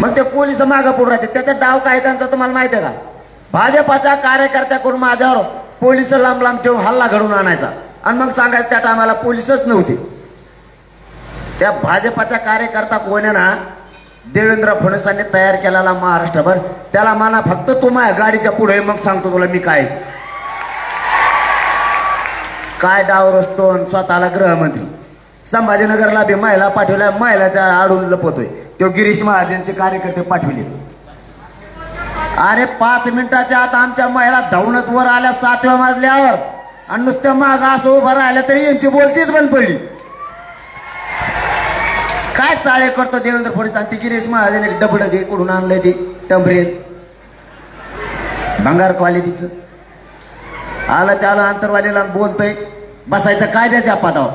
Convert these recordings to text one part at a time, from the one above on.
मग ते पोलीस मागं पुढे राहते. त्याचा डाव काय त्यांचा तुम्हाला माहिती आहे का? भाजपाच्या कार्यकर्त्याकडून माझ्यावर पोलीस लांब लांब ठेवून हल्ला घडवून आणायचा. आणि मग सांगायचं त्या टायमाला पोलिसच नव्हते. त्या भाजपाचा कार्यकर्ता कोण आहे ना देवेंद्र फडणवीसांनी तयार केलेला महाराष्ट्रभर. त्याला मला फक्त तू माझ्या गाडीच्या पुढे मग सांगतो तुला मी काय काय डाव रचतो? आणि स्वतःला गृहमंत्री. संभाजीनगरला बी महिला पाठवल्या महिलाच्या आडून लपवतोय. तो गिरीश महाजनचे कार्यकर्ते पाठवले. अरे पाच मिनिटाच्या आत आमच्या महिला धावूनच वर आल्या सातव्या माजल्यावर. आणि नुसत्या माग असं उभं राहिल्या तरी यांची बोलतीच बंद पडली. काय चाळे करतो देवेंद्र फडणवीस आणि ती गिरीश महाजन एक डबड दे कुठून आणलंय ते टंबरे भंगार क्वालिटीचं आलं चाला अंतरवालीला बोलतोय बसायचं कायद्याच्या पदावर.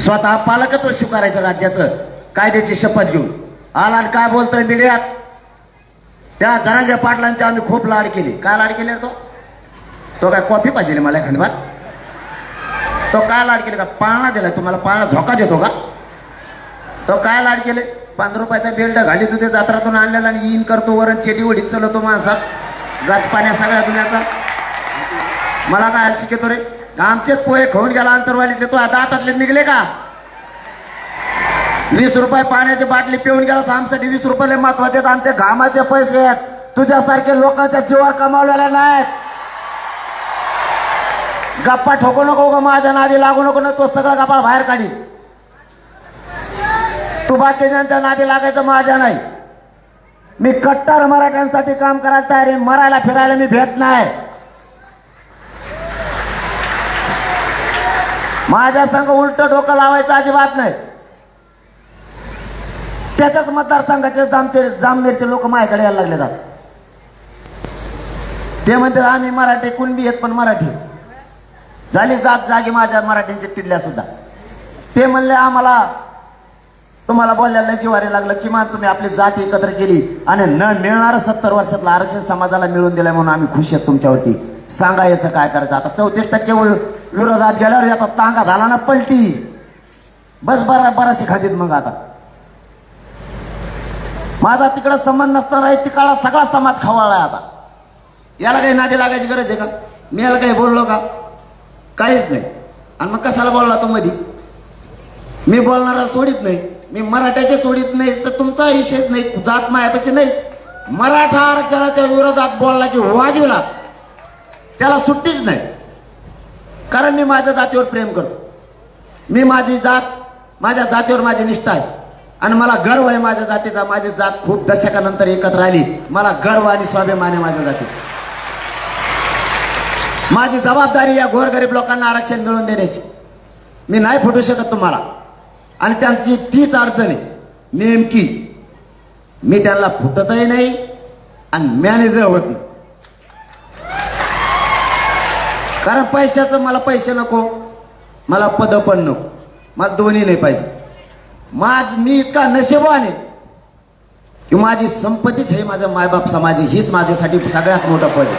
स्वतः पालकत्व स्वीकारायचं राज्याचं. कायद्याची शपथ घेऊन. आला आणि काय बोलतोय मीडियात? त्या जरांगे पाटलांची आम्ही खूप लाड केली. काय लाड केले तो? तो काय कॉफी पाहिजे मला एखादी तो काय लाड केले का? पाळणा दिला तुम्हाला पाळणा झोका देतो का? तो काय लाड केले? पंधरा रुपयाचा बेल्ट घाली तुझे जात्रातून आणलेला आणि इन करतो वरण चेटी वडीत चलवतो माणसात. गाच पाण्या सगळ्या दुनियाचा. मला काय हाल शिकतो रे? आमचेच पोहे खाऊन गेला अंतरवालीतले तो आता हातातले निघले का? वीस रुपये पाण्याची बाटली पिऊन गेलास आमसाठी वीस रुपये महत्त्वाचे आहेत. आमचे घामाचे पैसे आहेत. तुझ्यासारखे लोकांच्या जीवावर कमावलेले नाहीत. गप्पा ठोकू नको ग माझ्या नादी लागू नको ना तो सगळं गप्पा बाहेर काढी. तू बाकीच्यांच्या नादी लागायचं माझ्या नाही. मी कट्टर मराठ्यांसाठी काम करायला तयार आहे. मरायला फिरायला मी भेट नाही. माझ्या संघ उलट डोकं लावायचं अजिबात नाही. त्याच्याच मतदारसंघाचे जामते जामनेरचे लोक माझ्याकडे यायला लागले जात ते म्हणतात आम्ही मराठी कुणबी आहेत पण मराठी झाली जात जागी माझ्या मराठींच्या तिथल्या सुद्धा. ते म्हणले आम्हाला तुम्हाला बोलायला जिवारी लागलं किमान तुम्ही आपली जात एकत्र केली आणि न मिळणारं सत्तर वर्षातलं आरक्षण समाजाला मिळून दिलं म्हणून आम्ही खुश आहेत तुमच्यावरती. सांगा याचं काय करायचं? आता चौतीस टक्के विरोधात गेल्यावर आता तांगा झाला ना पलटी. बस बरा बराशी खातीत मग आता. माझा तिकडं संबंध नसताना आहे तिकडला सगळा समाज खवाळलाय आता. याला काही नादी लागायची गरज आहे का? मी याला काही बोललो का? काहीच नाही. आणि मग कशाला बोलला तो मधी? मी बोलणारा सोडित नाही. मी मराठ्याचे सोडित नाही तर तुमचा विषयच नाही जात मायापाशी नाहीच. मराठा आरक्षणाच्या विरोधात बोलला की वाजवलाच त्याला सुट्टीच नाही. कारण मी माझ्या जातीवर प्रेम करतो. मी माझी जात माझ्या जातीवर माझी निष्ठा आहे. आणि मला गर्व आहे माझ्या जातीचा. माझी जात खूप दशकानंतर एकत्र आली. मला गर्व आणि स्वाभिमान आहे माझ्या जातीत. माझी जबाबदारी या गोरगरीब लोकांना आरक्षण मिळवून देण्याची. मी नाही फुटू शकत तुम्हाला. आणि त्यांची तीच अडचण आहे. नेमकी मी त्यांना फुटतही नाही आणि मॅनेजर होत नाही. कारण पैशाचं मला पैसे नको. मला पद पण नको. मला दोन्ही नाही पाहिजे. माझ मी इतका नशिबान आहे. की माझी संपत्तीच हे माझं मायबाप समाज हीच माझ्यासाठी सगळ्यात मोठं पद आहे.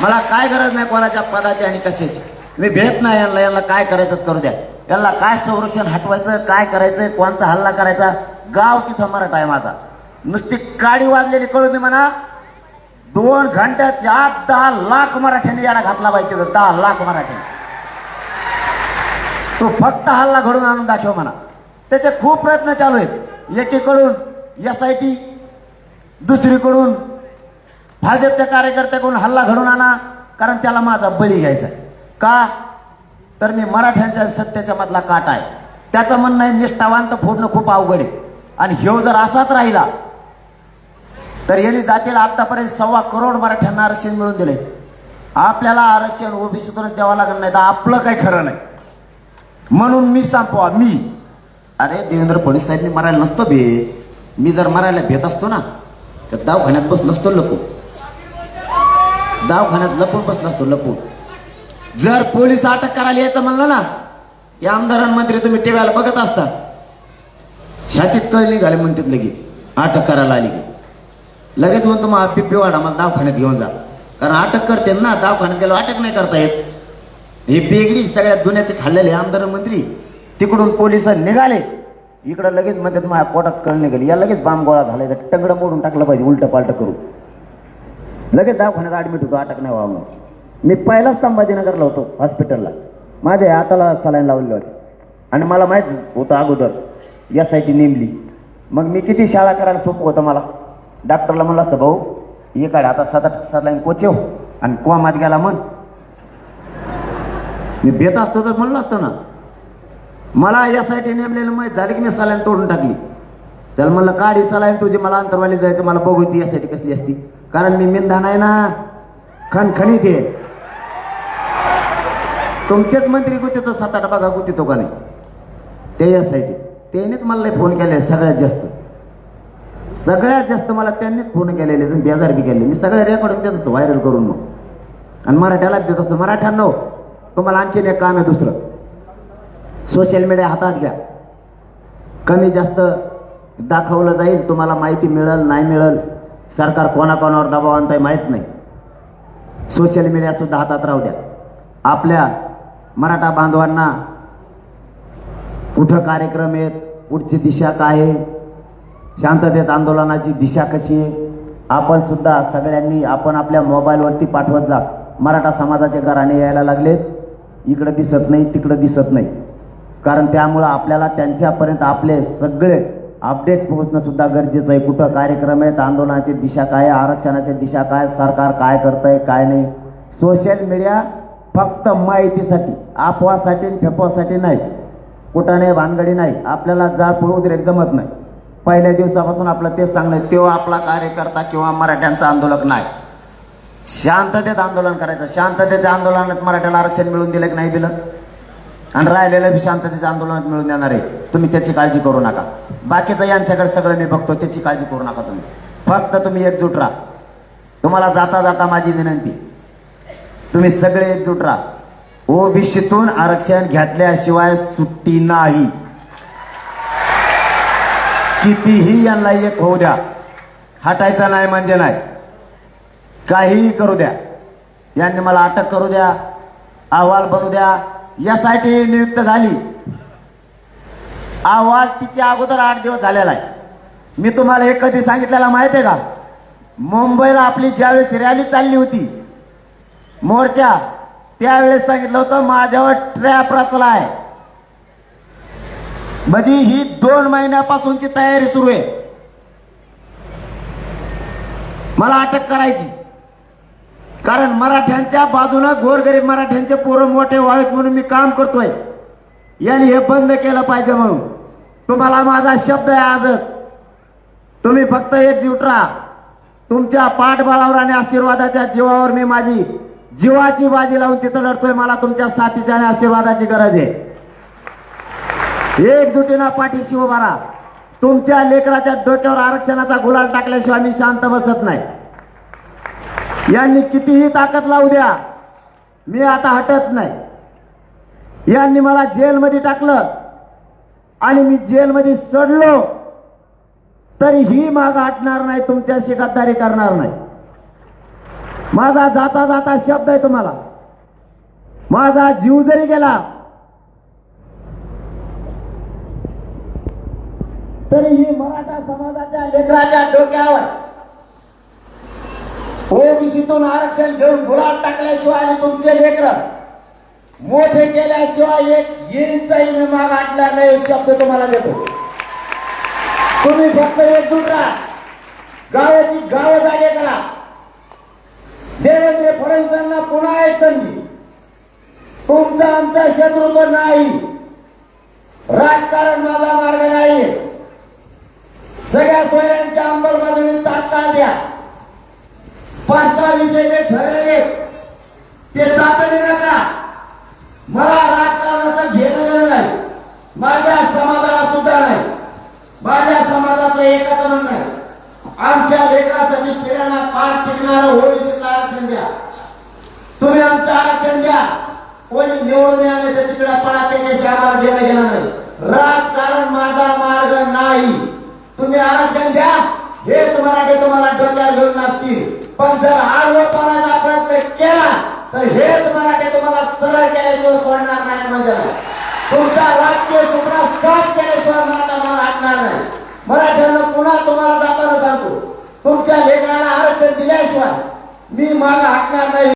मला काय गरज नाही कोणाच्या पदाची आणि कशाची. मी भेट नाही यांना. यांना काय करायचं करू द्या. यांना काय संरक्षण हटवायचं काय करायचं कोणचा हल्ला करायचा गाव तिथं मराठा आहे माझा. नुसती काडी वाजलेली कळू दे म्हणा. दोन घंट्याच्या आत दहा लाख मराठ्यांनी याला घातला पाहिजे तिथं. दहा लाख मराठ्यांनी. तो फक्त हल्ला घडून आणून दाखव म्हणा. त्याचे खूप प्रयत्न चालू आहेत. एकीकडून एस आय टी दुसरीकडून भाजपच्या कार्यकर्त्याकडून हल्ला घडून आणा कारण त्याला माझा बळी घ्यायचा का? तर मी मराठ्यांच्या सत्तेच्या मधला काटा आहे. त्याचं म्हणणं आहे निष्ठावांत फोडणं खूप अवघड आहे. आणि ह्यो जर असाच राहिला तर यांनी जातील आतापर्यंत सव्वा करोड मराठ्यांना आरक्षण मिळून दिले आपल्याला आरक्षण ओबीसीतूनच द्यावं लागणार नाही तर आपलं काही खरं नाही. म्हणून मी सांगतो मी अरे देवेंद्र फडणवीस साहेब मरायला नसतो भे मी जर मरायला भेट असतो ना तर दवाखान्यात बसलो असतो लपून. दवाखान्यात लपून बसलो असतो लपून. जर पोलीस अटक करायला यायचं म्हणलं ना या आमदारांमंत्री तुम्ही टीव्हीला बघत असता. छातीत कळ निघाले म्हणतात लगेच. अटक करायला आली की. लगेच म्हणतो मग पिपी वाडा मला दवाखान्यात घेऊन जा. कारण अटक करते ना दवाखान्यात गेलो अटक नाही करता येत. ही बेगडी सगळ्यात दुन्याचे खाल्लेले आमदार मंत्री. तिकडून पोलीस निघाले. इकडं लगेच म्हणतात माझ्या पोटात कळणे निघाली. या लगेच बाम गोळा झालाय टंगडं मोडून टाकलं पाहिजे उलट पालट करू लगेच दवाखान्यात ऍडमिट होतो अटक नाही व्हावं म्हणून. मी पहिलाच संभाजीनगरला होतो हॉस्पिटलला माझ्या हाताला सलाईन लावलेलं होते. आणि मला माहीत होतं अगोदर एस आय टी नेमली. मग मी किती शाळा करायला सोपं होतं मला? डॉक्टरला म्हणलं असतं भाऊ इकडे आता सात आठ सलाईन कोचेव आणि कोमात गेला म्हण. मी भेट असतो तर म्हणलं असतं ना. मला यासाठी नेमलेलं माहीत झालं की मी सलाईन तोडून टाकली. त्याला म्हणलं काढी सलाईन तुझी मला अंतरवाली जायचं मला बघू ती यासाठी कसली असती. कारण मी मिंधा नाही ना खणखणीत आहे. तुमचेच मंत्री गुतितो सात आठ बघा गुतितो का नाही? ते यासाठी. आय त्यानेच मला फोन केले सगळ्यात जास्त. सगळ्यात जास्त मला त्यांनीच फोन केलेले बेजार बी केले. मी सगळ्या रेकॉर्ड देत असतो व्हायरल करून मग. आणि मराठ्याला देत असतो. मराठ्यांनो तुम्हाला आणखीन एक काम आहे दुसरं. सोशल मीडिया हातात घ्या. कमी जास्त दाखवलं जाईल तुम्हाला माहिती मिळेल नाही मिळेल सरकार कोणाकोणावर दबाव आणताय माहीत नाही. सोशल मीडियासुद्धा हातात राहू द्या. आपल्या मराठा बांधवांना कुठं कार्यक्रम आहेत पुढची दिशा काय आहे शांततेत आंदोलनाची दिशा कशी आहे आपण सुद्धा सगळ्यांनी आपण आपल्या मोबाईलवरती पाठवत जा. मराठा समाजाचे घराणे यायला लागलेत. इकडं दिसत नाही तिकडं दिसत नाही. कारण त्यामुळं आपल्याला त्यांच्यापर्यंत आपले सगळे अपडेट पोहोचणं सुद्धा गरजेचं आहे. कुठं कार्यक्रम आहेत आंदोलनाची दिशा काय आहे, आरक्षणाची दिशा काय सरकार काय करतंय काय नाही. सोशल मीडिया फक्त माहितीसाठी अफवासाठी फेपवासाठी नाही. कुठं नाही भानगडी नाही. आपल्याला जाळ पळू उद्रेक जमत नाही. पहिल्या दिवसापासून आपलं तेच सांगणं तेव्हा आपला कार्यकर्ता किंवा मराठ्यांचा आंदोलक नाही. शांततेत आंदोलन करायचं. शांततेच्या आंदोलनात मराठ्याला आरक्षण मिळून दिलं की नाही दिलं? आणि राहिलेलं बी शांततेचं आंदोलनात मिळून देणार आहे. तुम्ही त्याची काळजी करू नका. बाकीचं यांच्याकडे सगळं मी बघतो त्याची काळजी करू नका तुम्ही. फक्त तुम्ही एकजूट राहा. तुम्हाला जाता जाता माझी विनंती तुम्ही सगळे एकजूट राहा. ओबीसीतून आरक्षण घेतल्याशिवाय सुट्टी नाही. कितीही यांना एक होऊ द्या हटायचा नाही म्हणजे नाही. काहीही करू द्या. यांनी मला अटक करू द्या अहवाल बनू द्या यासाठी नियुक्त झाली. अहवाल तिच्या अगोदर आठ दिवस झालेला आहे. मी तुम्हाला हे कधी सांगितलेला माहिती आहे का? मुंबईला आपली ज्यावेळेस रॅली चालली होती मोर्चा त्यावेळेस सांगितलं होतं माझ्यावर ट्रॅप रचला आहे. म्हणजे ही दोन महिन्यापासूनची तयारी सुरू आहे. मला अटक करायची. कारण मराठ्यांच्या बाजूनं गोरगरीब मराठ्यांचे पोरं मोठे व्हावेत म्हणून मी काम करतोय. यांनी हे बंद केलं पाहिजे म्हणून. तुम्हाला माझा शब्द आहे आजच. तुम्ही फक्त एकजूट राहा. तुमच्या पाठबळावर आणि आशीर्वादाच्या जीवावर मी माझी जीवाची बाजी लावून तिथं लढतोय. मला तुमच्या साथीच्या आणि आशीर्वादाची गरज आहे. एकजुटीनं पाठीशी उभा राहा. तुमच्या लेकराच्या डोक्यावर आरक्षणाचा गुलाल टाकल्याशिवाय मी शांत बसत नाही. यांनी कितीही ताकद लावू द्या मी आता हटत नाही. यांनी मला जेलमध्ये टाकलं आणि मी जेलमध्ये सडलो तरी ही माग हटणार नाही तुमच्याशी गद्दारी करणार नाही. माझा जाता जाता शब्द आहे तुम्हाला. माझा जीव जरी गेला तरीही मराठा समाजाच्या लेकराच्या डोक्यावर ओबीसीतून आरक्षण घेऊन गुलाल टाकल्याशिवाय आणि तुमचे लेकर मोठे केल्याशिवाय एक इंचही मी माग आटला नाही शब्द तुम्हाला देतो. तुम्ही फक्त एकजूट राहा. गावाची गाव जागे करा. देवेंद्र फडणवीसांना पुन्हा एक संधी. तुमचा आमचा शत्रुत्व नाही. राजकारण माझा मार्ग नाही सगळ्या सोयऱ्यांच्या अंमलबजावणी तात्काळ द्या. पाच सहा विषय जे ठरलेले. ते तातडीने का मला राजकारणाचं घेणं देणं नाही. माझ्या समाजाला सुद्धा नाही. माझ्या समाजाचं एकाच म्हणणं आहे. आमच्या लेकरासाठी पिढ्यांना पार टिकणारं ओबीसीचं आरक्षण द्या. तुम्ही आमचं आरक्षण द्या. कोणी निवडून नाही तर तिकडे पळा त्याच्याशी आम्हाला घेणं घेणं नाही. राजकारण माझा मार्ग नाही. तुम्ही आरक्षण द्या. हे तुम्हाला ते तुम्हाला डोक्यात घेऊन नसतील पण जर आडवं प्रयत्न केला तर हे तुम्हाला ते तुम्हाला सरळ केल्याशिवाय सोडणार नाही म्हणजे. तुमचा राजकीय सुपडा साफ केल्याशिवाय मराठा मला हटणार नाही. मराठ्यांना पुन्हा तुम्हाला जाताना सांगतो. तुमच्या लेकराला आरक्षण दिल्याशिवाय मी मला हटणार नाही.